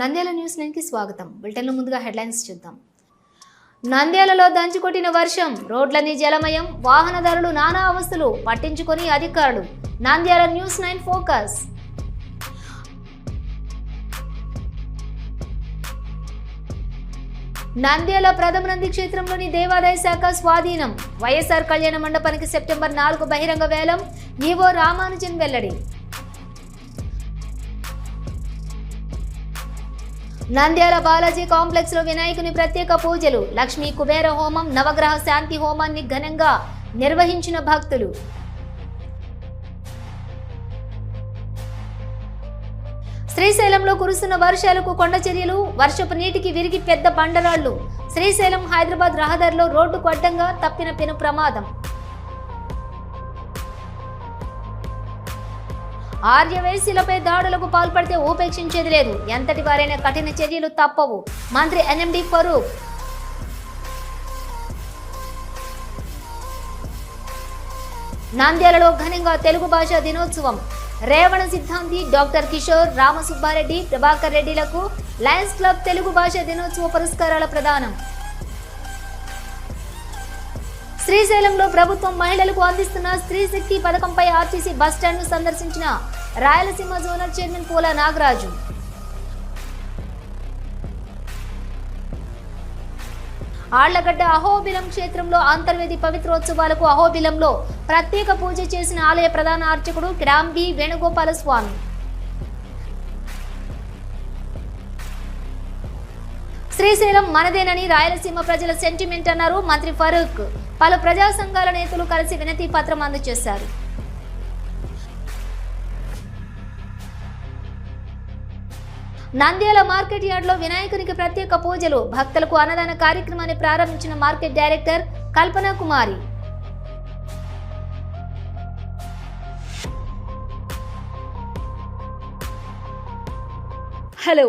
Nandyal news నైన్కి స్వాగతం. బులెటిన్లో ముందుగా హెడ్లైన్స్ చూద్దాం. నంద్యాలలో దంచుకొట్టిన వర్షం రోడ్లన్నీ జలమయం వాహనదారులు నానా అవస్థలు పట్టించుకొని అధికారులు. Nandyal news nine focus. Nandyal ప్రథమ నంది క్షేత్రంలోని దేవాదాయ శాఖ స్వాధీనం. వైఎస్ఆర్ కళ్యాణ మండపానికి సెప్టెంబర్ నాలుగు బహిరంగ వేలం. ఈవో రామానుజన్ వెల్లడి. నంద్యాల బాలాజీ కాంప్లెక్స్లో వినాయకుని ప్రత్యేక పూజలు లక్ష్మీ కుబేర హోమం నవగ్రహ శాంతి హోమాన్ని ఘనంగా నిర్వహించిన భక్తులు. శ్రీశైలంలో కురుస్తున్న వర్షాలకు కొండ చర్యలు వర్షపు నీటికి విరిగి పెద్ద బండరాళ్ళు శ్రీశైలం హైదరాబాద్ రహదారిలో రోడ్డుకు అడ్డంగా తప్పిన పెను ప్రమాదం. ఆర్యవేశీలపై దాడులకు పాల్పడితే ఉపేక్షించేది లేదు. ఎంతటి వారైనా కఠిన చర్యలు తప్పవు. మంత్రి ఎన్ఎండి ఫరూక్. నంద్యాలలో ఘనంగా తెలుగు భాషా దినోత్సవం. రేవణ సిద్ధాంతి డాక్టర్ కిషోర్ రామసుబ్బారెడ్డి ప్రభాకర్ రెడ్డిలకు లయన్స్ క్లబ్ తెలుగు భాష దినోత్సవ పురస్కారాల ప్రదానం. శ్రీశైలంలో ప్రభుత్వం మహిళలకు అందిస్తున్న స్త్రీ శక్తి పథకంపై ఆర్టీసీ బస్టాండ్ను సందర్శించిన రాయలసీమ జోనల్ చైర్మన్ పోల నాగరాజు. ఆళ్ళగడ్డ అహోబిలం క్షేత్రంలో అంతర్వేది పవిత్రోత్సవాలకు అహోబిలంలో ప్రత్యేక పూజ చేసిన ఆలయ ప్రధాన అర్చకుడు కిడాంబి వేణుగోపాల స్వామి శ్రీశైలం మనదేనని రాయలసీమ ప్రజల సెంటిమెంట్ అన్నారు మంత్రి ఫరూక్. పలు ప్రజా సంఘాల నేతలు కలిసి వినతి పత్రం అందజేశారు. నంద్యాల మార్కెట్ యార్డ్లో వినాయకునికి ప్రత్యేక పూజలు. భక్తులకు అన్నదాన కార్యక్రమాన్ని ప్రారంభించిన market director Kalpana Kumari. Hello